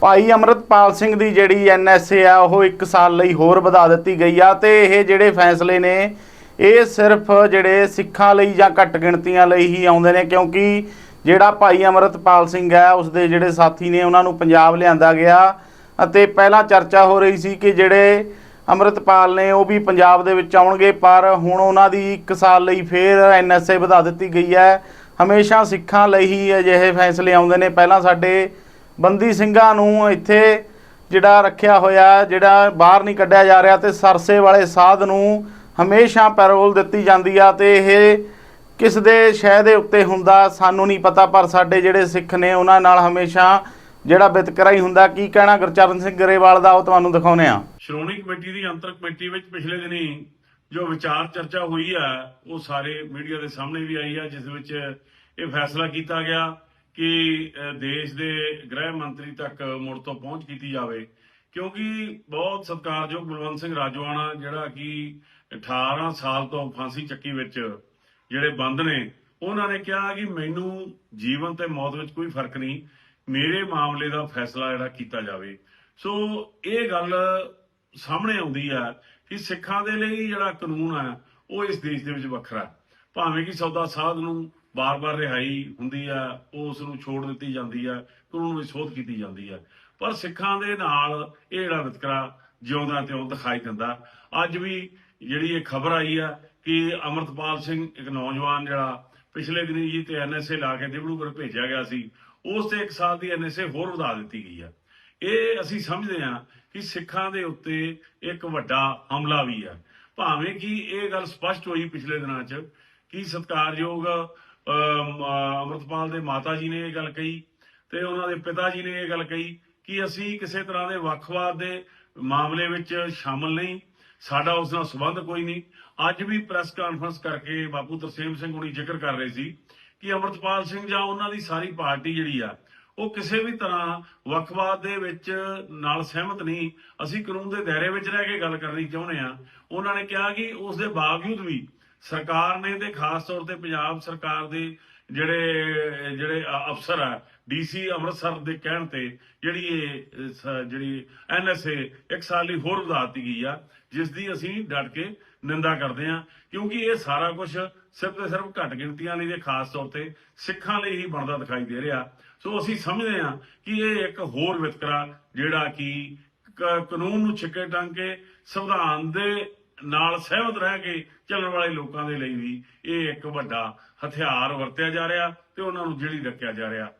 ਭਾਈ ਅਮਰਤਪਾਲ ਸਿੰਘ ਦੀ ਜਿਹੜੀ ਐਨਐਸਏ ਆ, ਉਹ 1 ਸਾਲ ਲਈ ਹੋਰ ਵਧਾ ਦਿੱਤੀ ਗਈ ਆ ਤੇ ਇਹ ਜਿਹੜੇ ਫੈਸਲੇ ਨੇ, ਇਹ ਸਿਰਫ ਜਿਹੜੇ ਸਿੱਖਾਂ ਲਈ ਜਾਂ ਘੱਟ ਗਿਣਤੀਆਂ ਲਈ ਹੀ ਆਉਂਦੇ ਨੇ, ਕਿਉਂਕਿ ਜਿਹੜਾ ਭਾਈ ਅਮਰਤਪਾਲ ਸਿੰਘ ਹੈ, ਉਸਦੇ ਜਿਹੜੇ ਸਾਥੀ ਨੇ, ਉਹਨਾਂ ਨੂੰ ਪੰਜਾਬ ਲਿਆਂਦਾ ਗਿਆ ਅਤੇ ਪਹਿਲਾਂ ਚਰਚਾ ਹੋ ਰਹੀ ਸੀ ਕਿ ਜਿਹੜੇ ਅਮਰਤਪਾਲ ਨੇ, ਉਹ ਵੀ ਪੰਜਾਬ ਦੇ ਵਿੱਚ ਆਉਣਗੇ, ਪਰ ਹੁਣ ਉਹਨਾਂ ਦੀ 1 ਸਾਲ ਲਈ ਫੇਰ ਐਨਐਸਏ ਵਧਾ ਦਿੱਤੀ ਗਈ ਹੈ। ਹਮੇਸ਼ਾ ਸਿੱਖਾਂ ਲਈ ਹੀ ਅਜਿਹੇ ਫੈਸਲੇ ਆਉਂਦੇ ਨੇ, ਪਹਿਲਾਂ ਸਾਡੇ ਬੰਦੀ ਸਿੰਘਾਂ ਨੂੰ ਇੱਥੇ ਜਿਹੜਾ ਰੱਖਿਆ ਹੋਇਆ, ਜਿਹੜਾ ਬਾਹਰ ਨਹੀਂ ਕੱਢਿਆ ਜਾ ਰਿਹਾ ਤੇ ਸਰਸੇ ਵਾਲੇ ਸਾਧ ਨੂੰ ਹਮੇਸ਼ਾ ਪੈਰੋਲ ਦਿੱਤੀ ਜਾਂਦੀ ਆ ਤੇ ਇਹ ਕਿਸ ਦੇ ਸ਼ਹਿ ਦੇ ਉੱਤੇ ਹੁੰਦਾ ਸਾਨੂੰ ਨਹੀਂ ਪਤਾ, ਪਰ ਸਾਡੇ ਜਿਹੜੇ ਸਿੱਖ ਨੇ ਉਹਨਾਂ ਨਾਲ ਹਮੇਸ਼ਾ ਜਿਹੜਾ ਵਿਤਕਰਾ ਹੀ ਹੁੰਦਾ। ਕੀ ਕਹਿਣਾ ਗੁਰਚਰਨ ਸਿੰਘ ਗਰੇਵਾਲ ਦਾ, ਉਹ ਤੁਹਾਨੂੰ ਦਿਖਾਉਨੇ ਆ ਸ਼੍ਰੋਮਣੀ ਕਮੇਟੀ ਦੀ ਅੰਤਰ ਕਮੇਟੀ ਵਿੱਚ ਪਿਛਲੇ ਦਿਨੀ ਜੋ ਵਿਚਾਰ ਚਰਚਾ ਹੋਈ ਆ, ਉਹ ਸਾਰੇ ਮੀਡੀਆ ਦੇ ਸਾਹਮਣੇ ਵੀ ਆਈ ਆ, ਜਿਸ ਵਿੱਚ ਇਹ ਫੈਸਲਾ ਕੀਤਾ ਗਿਆ। ਕਿ ਦੇਸ਼ ਦੇ ਗ੍ਰਹਿ ਮੰਤਰੀ ਤੱਕ ਮੁੜ ਤੋਂ ਪਹੁੰਚ ਕੀਤੀ ਜਾਵੇ। ਕਿਉਂਕਿ ਬਹੁਤ ਸਤਿਕਾਰਯੋਗ ਬਲਵੰਤ ਸਿੰਘ ਰਾਜਵਾਨਾ ਜਿਹੜਾ ਕਿ 18 ਸਾਲ ਤੋਂ ਫਾਂਸੀ ਚੱਕੀ ਵਿੱਚ ਜਿਹੜੇ ਬੰਦ ਨੇ, ਉਹਨਾਂ ਨੇ ਕਿਹਾ ਕਿ ਮੈਨੂੰ ਜੀਵਨ ਤੇ ਮੌਤ ਵਿੱਚ ਕੋਈ ਫ਼ਰਕ ਨਹੀਂ, ਮੇਰੇ ਮਾਮਲੇ ਦਾ ਫੈਸਲਾ ਜਿਹੜਾ ਕੀਤਾ ਜਾਵੇ। ਸੋ, ਇਹ ਗੱਲ ਸਾਹਮਣੇ ਆਉਂਦੀ ਆ ਕਿ ਸਿੱਖਾਂ ਦੇ ਲਈ ਜਿਹੜਾ ਕਾਨੂੰਨ ਆ, ਉਹ ਇਸ ਦੇਸ਼ ਦੇ ਵਿੱਚ ਵੱਖਰਾ। ਭਾਵੇਂ ਕਿ ਸੌਦਾ ਸਾਧ ਨੂੰ ਵਾਰ ਵਾਰ ਰਿਹਾਈ ਹੁੰਦੀ ਆ, ਉਹ ਉਸ ਨੂੰ ਛੋੜ ਦਿੱਤੀ ਜਾਂਦੀ ਆ ਕਾਨੂੰਨ ਵਿੱਚ ਸੋਧ ਕੀਤੀ ਜਾਂਦੀ ਆ। ਪਰ ਸਿੱਖਾਂ ਦੇ ਨਾਲ ਇਹ ਜਿਹੜਾ ਵਿਤਕਰਾ ਜਿਉਂਦਾ ਤੇ ਉਹ ਦਿਖਾਈ ਦਿੰਦਾ। ਅੱਜ ਵੀ ਜਿਹੜੀ ਇਹ ਖਬਰ ਆਈ ਆ ਕਿ ਅਮਰਤਪਾਲ ਸਿੰਘ ਇੱਕ ਨੌਜਵਾਨ ਜਿਹੜਾ ਪਿਛਲੇ ਦਿਨੀ ਜੀ ਤੇ ਐਨਐਸਏ ਲਾ ਕੇ ਡਿਬੜੂਗੜ੍ਹ ਭੇਜਿਆ ਗਿਆ ਸੀ, ਉਸ ਤੇ ਇੱਕ ਸਾਲ ਦੀ ਐਨਐਸਏ ਹੋਰ ਵਧਾ ਦਿੱਤੀ ਗਈ ਆ। ਇਹ ਅਸੀਂ ਸਮਝਦੇ ਹਾਂ ਕਿ ਸਿੱਖਾਂ ਦੇ ਉੱਤੇ ਇੱਕ ਵੱਡਾ ਹਮਲਾ ਵੀ ਹੈ ਭਾਵੇਂ ਕਿ ਇਹ ਗੱਲ ਸਪਸ਼ਟ ਹੋਈ ਪਿਛਲੇ ਦਿਨਾਂ 'ਚ ਕਿ ਸਤਿਕਾਰਯੋਗ ਅੰਮ੍ਰਿਤਪਾਲ ਦੇ ਮਾਤਾ ਜੀ ਨੇ ਇਹ ਗੱਲ ਕਹੀ ਤੇ ਉਹਨਾਂ ਦੇ ਪਿਤਾ ਜੀ ਨੇ ਇਹ ਗੱਲ ਕਹੀ ਕਿ ਅਸੀਂ ਕਿਸੇ ਤਰ੍ਹਾਂ ਦੇ ਵੱਖਵਾਦ ਦੇ ਮਾਮਲੇ ਵਿੱਚ ਸ਼ਾਮਲ ਨਹੀਂ, ਸਾਡਾ ਉਸ ਨਾਲ ਸੰਬੰਧ ਕੋਈ ਨਹੀਂ। ਅੱਜ ਵੀ ਪ੍ਰੈਸ ਕਾਨਫਰੰਸ ਕਰਕੇ ਬਾਪੂ ਤਰਸੇਮ ਸਿੰਘ ਹੁਣੀ ਜ਼ਿਕਰ ਕਰ ਰਹੇ ਸੀ ਕਿ ਅਮਰਤਪਾਲ ਸਿੰਘ ਜਾਂ ਉਹਨਾਂ ਦੀ ਸਾਰੀ ਪਾਰਟੀ ਜਿਹੜੀ ਆ, ਉਹ ਕਿਸੇ ਵੀ ਤਰ੍ਹਾਂ ਵੱਖਵਾਦ ਦੇ ਵਿੱਚ ਨਾਲ ਸਹਿਮਤ ਨਹੀਂ। ਅਸੀਂ ਕਾਨੂੰਨ ਦੇ ਦਾਇਰੇ ਵਿੱਚ ਰਹਿ ਕੇ ਗੱਲ ਕਰਨੀ ਚਾਹੁੰਦੇ ਆ ਉਹਨਾਂ ਨੇ ਕਿਹਾ ਕਿ ਉਸ ਦੇ ਬਾਵਜੂਦ ਵੀ ਸਰਕਾਰ ਨੇ ਤੇ ਖਾਸ ਤੌਰ ਤੇ ਪੰਜਾਬ ਸਰਕਾਰ ਦੇ ਜਿਹੜੇ ਜਿਹੜੇ ਅਫਸਰ ਆ ਡੀਸੀ ਅੰਮ੍ਰਿਤਸਰ ਦੇ ਕਹਿਣ ਤੇ ਜਿਹੜੀ ਇਹ ਅ, ਸ- ਜਿਹੜੀ ਐਨਐਸਏ ਇੱਕ ਸਾਲ ਲਈ ਹੋਰ ਵਧਾ ਦਿੱਤੀ ਗਈ ਆ ਜਿਸ ਦੀ ਅਸੀਂ ਡਟ ਕੇ ਨਿੰਦਾ ਕਰਦੇ ਆ ਕਿਉਂਕਿ ਇਹ ਸਾਰਾ ਕੁਝ ਸਿਰਫ ਤੇ ਸਿਰਫ ਘੱਟ ਗਿਣਤੀਆਂ ਲਈ ਤੇ ਖਾਸ ਤੌਰ ਤੇ ਸਿੱਖਾਂ ਲਈ ਹੀ ਬਣਦਾ ਦਿਖਾਈ ਦੇ ਰਿਹਾ। ਸੋ ਅਸੀਂ ਸਮਝਦੇ ਹਾਂ ਕਿ ਇਹ ਇੱਕ ਹੋਰ ਵਿਤਕਰਾ ਜਿਹੜਾ ਕਿ ਕ- ਕਾਨੂੰਨ ਨੂੰ ਛਿੱਕੇ ਟੰਗ ਕੇ ਸੰਵਿਧਾਨ ਦੇ ਨਾਲ ਸਹਿਮਤ ਰਹਿ ਕੇ ਚੱਲਣ ਵਾਲੇ ਲੋਕਾਂ ਦੇ ਲਈ ਵੀ ਇਹ ਇੱਕ ਵੱਡਾ ਹਥਿਆਰ ਵਰਤਿਆ ਜਾ ਰਿਹਾ ਤੇ ਉਹਨਾਂ ਨੂੰ ਜਿਹੜੀ ਰੱਖਿਆ ਜਾ ਰਿਹਾ।